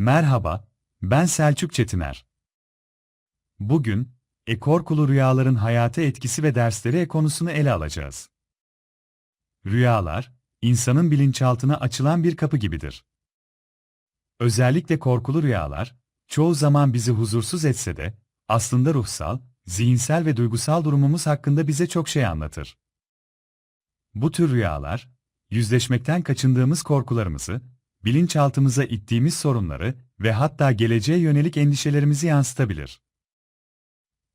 Merhaba, ben Selçuk Çetiner. Bugün, Ekorkulu Rüyaların Hayata Etkisi ve Dersleri konusunu ele alacağız. Rüyalar, insanın bilinçaltına açılan bir kapı gibidir. Özellikle korkulu rüyalar, çoğu zaman bizi huzursuz etse de, aslında ruhsal, zihinsel ve duygusal durumumuz hakkında bize çok şey anlatır. Bu tür rüyalar, yüzleşmekten kaçındığımız korkularımızı, bilinçaltımıza ittiğimiz sorunları ve hatta geleceğe yönelik endişelerimizi yansıtabilir.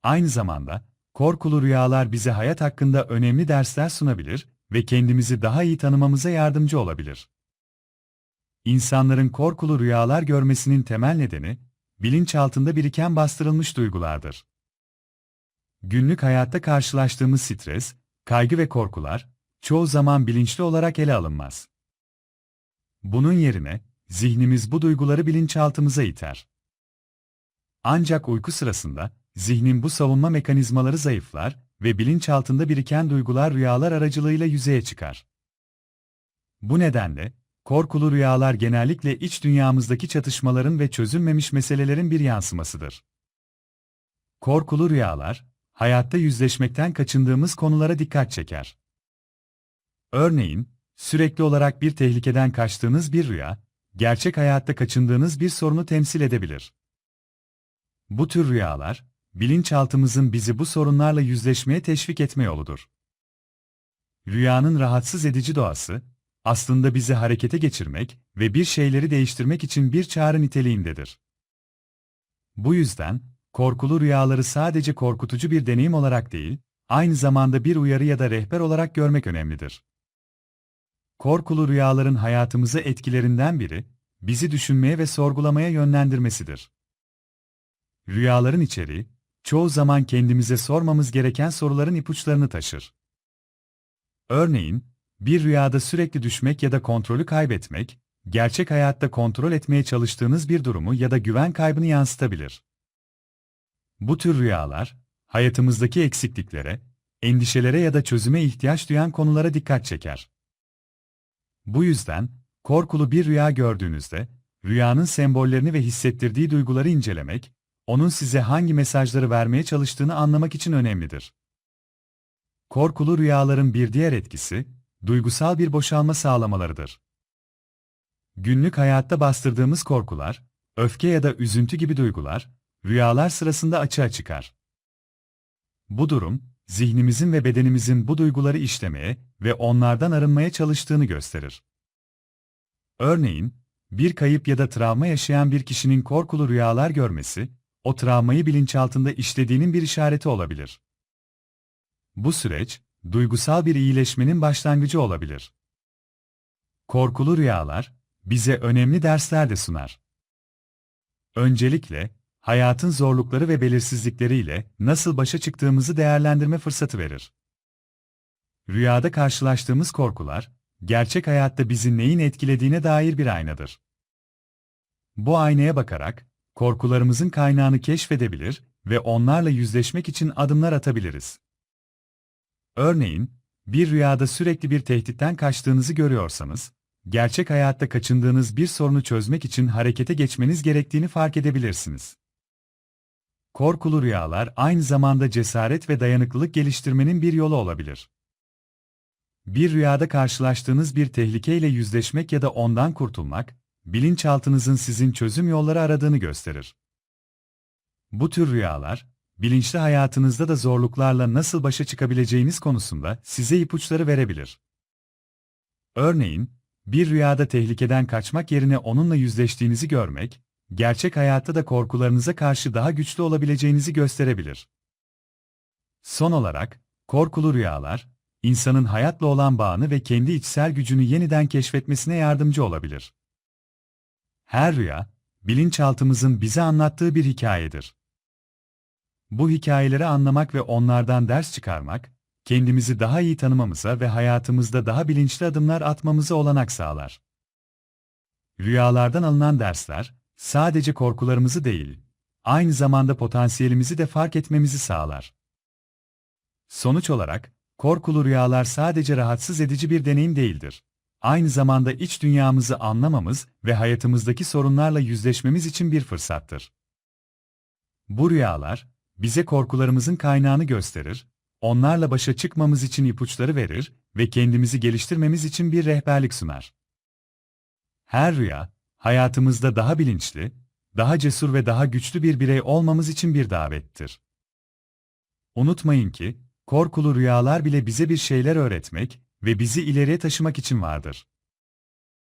Aynı zamanda, korkulu rüyalar bize hayat hakkında önemli dersler sunabilir ve kendimizi daha iyi tanımamıza yardımcı olabilir. İnsanların korkulu rüyalar görmesinin temel nedeni, bilinçaltında biriken bastırılmış duygulardır. Günlük hayatta karşılaştığımız stres, kaygı ve korkular, çoğu zaman bilinçli olarak ele alınmaz. Bunun yerine, zihnimiz bu duyguları bilinçaltımıza iter. Ancak uyku sırasında, zihnin bu savunma mekanizmaları zayıflar ve bilinçaltında biriken duygular rüyalar aracılığıyla yüzeye çıkar. Bu nedenle, korkulu rüyalar genellikle iç dünyamızdaki çatışmaların ve çözülmemiş meselelerin bir yansımasıdır. Korkulu rüyalar, hayatta yüzleşmekten kaçındığımız konulara dikkat çeker. Örneğin, sürekli olarak bir tehlikeden kaçtığınız bir rüya, gerçek hayatta kaçındığınız bir sorunu temsil edebilir. Bu tür rüyalar, bilinçaltımızın bizi bu sorunlarla yüzleşmeye teşvik etme yoludur. Rüyanın rahatsız edici doğası, aslında bizi harekete geçirmek ve bir şeyleri değiştirmek için bir çağrı niteliğindedir. Bu yüzden, korkulu rüyaları sadece korkutucu bir deneyim olarak değil, aynı zamanda bir uyarı ya da rehber olarak görmek önemlidir. Korkulu rüyaların hayatımıza etkilerinden biri, bizi düşünmeye ve sorgulamaya yönlendirmesidir. Rüyaların içeriği, çoğu zaman kendimize sormamız gereken soruların ipuçlarını taşır. Örneğin, bir rüyada sürekli düşmek ya da kontrolü kaybetmek, gerçek hayatta kontrol etmeye çalıştığınız bir durumu ya da güven kaybını yansıtabilir. Bu tür rüyalar, hayatımızdaki eksikliklere, endişelere ya da çözüme ihtiyaç duyan konulara dikkat çeker. Bu yüzden, korkulu bir rüya gördüğünüzde, rüyanın sembollerini ve hissettirdiği duyguları incelemek, onun size hangi mesajları vermeye çalıştığını anlamak için önemlidir. Korkulu rüyaların bir diğer etkisi, duygusal bir boşalma sağlamalarıdır. Günlük hayatta bastırdığımız korkular, öfke ya da üzüntü gibi duygular, rüyalar sırasında açığa çıkar. Bu durum, zihnimizin ve bedenimizin bu duyguları işlemeye ve onlardan arınmaya çalıştığını gösterir. Örneğin, bir kayıp ya da travma yaşayan bir kişinin korkulu rüyalar görmesi, o travmayı bilinçaltında işlediğinin bir işareti olabilir. Bu süreç, duygusal bir iyileşmenin başlangıcı olabilir. Korkulu rüyalar, bize önemli dersler de sunar. Öncelikle, hayatın zorlukları ve belirsizlikleriyle nasıl başa çıktığımızı değerlendirme fırsatı verir. Rüyada karşılaştığımız korkular, gerçek hayatta bizi neyin etkilediğine dair bir aynadır. Bu aynaya bakarak, korkularımızın kaynağını keşfedebilir ve onlarla yüzleşmek için adımlar atabiliriz. Örneğin, bir rüyada sürekli bir tehditten kaçtığınızı görüyorsanız, gerçek hayatta kaçındığınız bir sorunu çözmek için harekete geçmeniz gerektiğini fark edebilirsiniz. Korkulu rüyalar aynı zamanda cesaret ve dayanıklılık geliştirmenin bir yolu olabilir. Bir rüyada karşılaştığınız bir tehlikeyle yüzleşmek ya da ondan kurtulmak, bilinçaltınızın sizin çözüm yolları aradığını gösterir. Bu tür rüyalar, bilinçli hayatınızda da zorluklarla nasıl başa çıkabileceğiniz konusunda size ipuçları verebilir. Örneğin, bir rüyada tehlikeden kaçmak yerine onunla yüzleştiğinizi görmek, gerçek hayatta da korkularınıza karşı daha güçlü olabileceğinizi gösterebilir. Son olarak, korkulu rüyalar, insanın hayatla olan bağını ve kendi içsel gücünü yeniden keşfetmesine yardımcı olabilir. Her rüya, bilinçaltımızın bize anlattığı bir hikayedir. Bu hikayeleri anlamak ve onlardan ders çıkarmak, kendimizi daha iyi tanımamıza ve hayatımızda daha bilinçli adımlar atmamıza olanak sağlar. Rüyalardan alınan dersler, sadece korkularımızı değil, aynı zamanda potansiyelimizi de fark etmemizi sağlar. Sonuç olarak, korkulu rüyalar sadece rahatsız edici bir deneyim değildir. aynı zamanda iç dünyamızı anlamamız ve hayatımızdaki sorunlarla yüzleşmemiz için bir fırsattır. Bu rüyalar, bize korkularımızın kaynağını gösterir, onlarla başa çıkmamız için ipuçları verir ve kendimizi geliştirmemiz için bir rehberlik sunar. Her rüya, hayatımızda daha bilinçli, daha cesur ve daha güçlü bir birey olmamız için bir davettir. Unutmayın ki, korkulu rüyalar bile bize bir şeyler öğretmek ve bizi ileriye taşımak için vardır.